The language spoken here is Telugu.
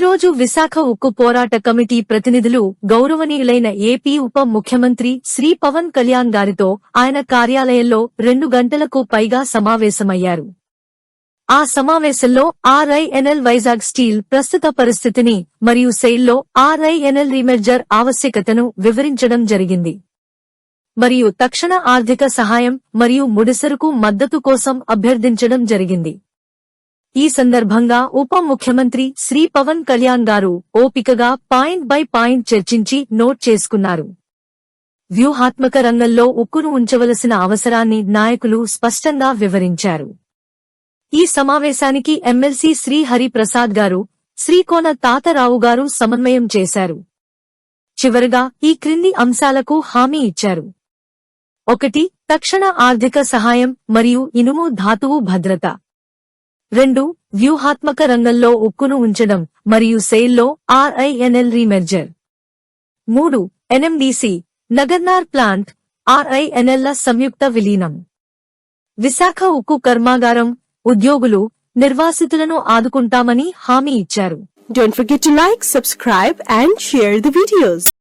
రోజు విశాఖ ఉక్కు పోరాట కమిటీ ప్రతినిధులు గౌరవనీయులైన ఏపీ ఉప ముఖ్యమంత్రి శ్రీ పవన్ కళ్యాణ్ గారితో ఆయన కార్యాలయంలో రెండు గంటలకు పైగా సమావేశమయ్యారు. ఆ సమావేశంలో ఆర్ఐఎన్ఎల్ వైజాగ్ స్టీల్ ప్రస్తుత పరిస్థితిని మరియు సెయిల్లో ఆర్ఐఎన్ఎల్ రీమెర్జర్ ఆవశ్యకతను వివరించడం జరిగింది. మరియు తక్షణ ఆర్థిక సహాయం మరియు ముడిసరుకు మద్దతు కోసం అభ్యర్థించడం జరిగింది. ఈ సందర్భంగా ఉప ముఖ్యమంత్రి శ్రీ పవన్ కళ్యాణ్ గారు ఓపికగా పాయింట్ బై పాయింట్ చర్చించి నోట్ చేసుకున్నారు. వ్యూహాత్మక రంగంలో ఉక్కును ఉంచవలసిన అవసరాన్ని నాయకులు స్పష్టంగా వివరించారు. ఈ సమావేశానికి ఎమ్మెల్సీ శ్రీ హరిప్రసాద్ గారు శ్రీకోన తాతారావు గారు సమన్వయం చేశారు. చివరగా ఈ క్రింది అంశాలకు హామీ ఇచ్చారు. ఒకటి తక్షణ ఆర్థిక సహాయం మరియు ఇనుము ధాతువు భద్రత. రెండు వ్యూహాత్మక రంగంలో ఉక్కును ఉంచడం మరియు సెయిల్లో ఆర్ఐఎన్ఎల్ రీమెర్జర్. మూడు ఎన్ఎండిసి నగర్నార్ ప్లాంట్ ఆర్ఐఎన్ఎల్ల సంయుక్త విలీనం. విశాఖ ఉక్కు కర్మాగారం ఉద్యోగులు నిర్వాసితులను ఆదుకుంటామని హామీ ఇచ్చారు. Don't forget to like, subscribe and share the videos.